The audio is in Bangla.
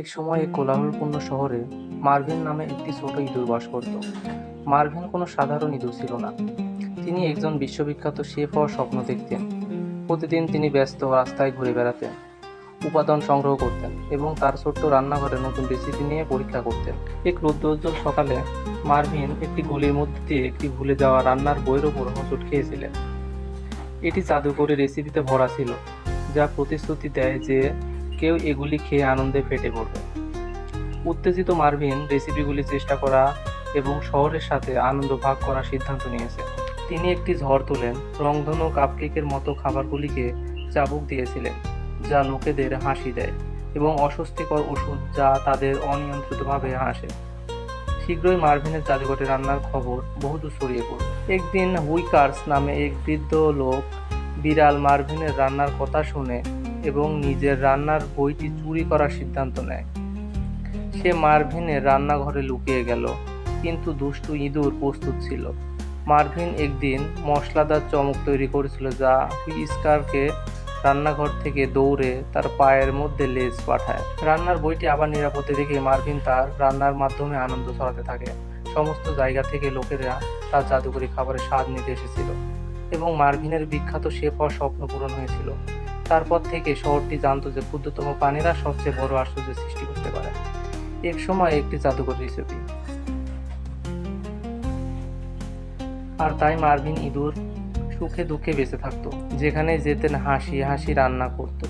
এক সময় কোলাহলপূর্ণ শহরে মার্ভিন নামে একটি ছোট ইঁদুর বাস করত। মার্ভিন কোনো সাধারণ ইঁদুর ছিল না। তিনি একজন বিশ্ববিখ্যাত শেফ হওয়ার স্বপ্ন দেখতেন। প্রতিদিন তিনি ব্যস্ত রাস্তায় ঘুরে বেড়াতেন উপাদান সংগ্রহ করতেন এবং তার ছোট্ট রান্নাঘরে নতুন রেসিপি নিয়ে পরীক্ষা করতেন। এক রৌদ্রোজ্জ্বল সকালে মার্ভিন একটি গলির মধ্যে দিয়ে একটি ভুলে যাওয়া রান্নার বইয়ের ওপর হোঁচট খেয়েছিলেন। এটি জাদুকরি রেসিপিতে ভরা ছিল যা প্রতিশ্রুতি দেয় যে কেউ এগুলি খেয়ে আনন্দে ফেটে পড়বে। উত্তেজিত মার্ভিন রেসিপিগুলি চেষ্টা করা এবং শহরের সাথে আনন্দ ভাগ করার সিদ্ধান্ত নিয়েছে। তিনি একটি ঝড় তোলেন, রংধনু কাপকেকের মতো খাবারগুলিকে চাবুক দিয়েছিলেন, যা লোকেদের হাসি দেয় এবং অস্বস্তিকর ওষুধ যা তাদের অনিয়ন্ত্রিতভাবে হাসে। শীঘ্রই মার্ভিনের জাদুঘটে রান্নার খবর বহুদূর ছড়িয়ে পড়ল একদিন হুইকার্স নামে এক বৃদ্ধ লোক বিড়াল মার্ভিনের রান্নার কথা শুনে এবং নিজের রান্নার বইটি চুরি করার সিদ্ধান্ত নেয়। সে মার্ভিনের রান্নাঘরে লুকিয়ে গেল, কিন্তু দুষ্টু ইঁদুর প্রস্তুত ছিল। মার্ভিন একদিন মশলাদার চমক তৈরি করেছিল যা হুইস্কারকে রান্নাঘর থেকে দৌড়ে তার পায়ের মধ্যে লেজ পাঠায়। রান্নার বইটি আবার নিরাপদে দেখে মার্ভিন তার রান্নার মাধ্যমে আনন্দ ছড়াতে থাকে। সমস্ত জায়গা থেকে লোকেরা তার জাদুকরি খাবারের স্বাদ নিতে এসেছিল এবং মার্ভিনের বিখ্যাত শেফ হওয়ার স্বপ্ন পূরণ হয়েছিল। তারপর থেকে শহরটি জানতো যে ক্ষুদ্রতম প্রাণীরা সবচেয়ে বড় আশ্চর্যের সৃষ্টি করতে পারে। এক সময় একটি জাদুঘর রেসিপি আর তাই মার্ভিন ইঁদুর সুখে দুঃখে বেঁচে থাকতো, যেখানে যেতেন হাসি হাসি রান্না করতো।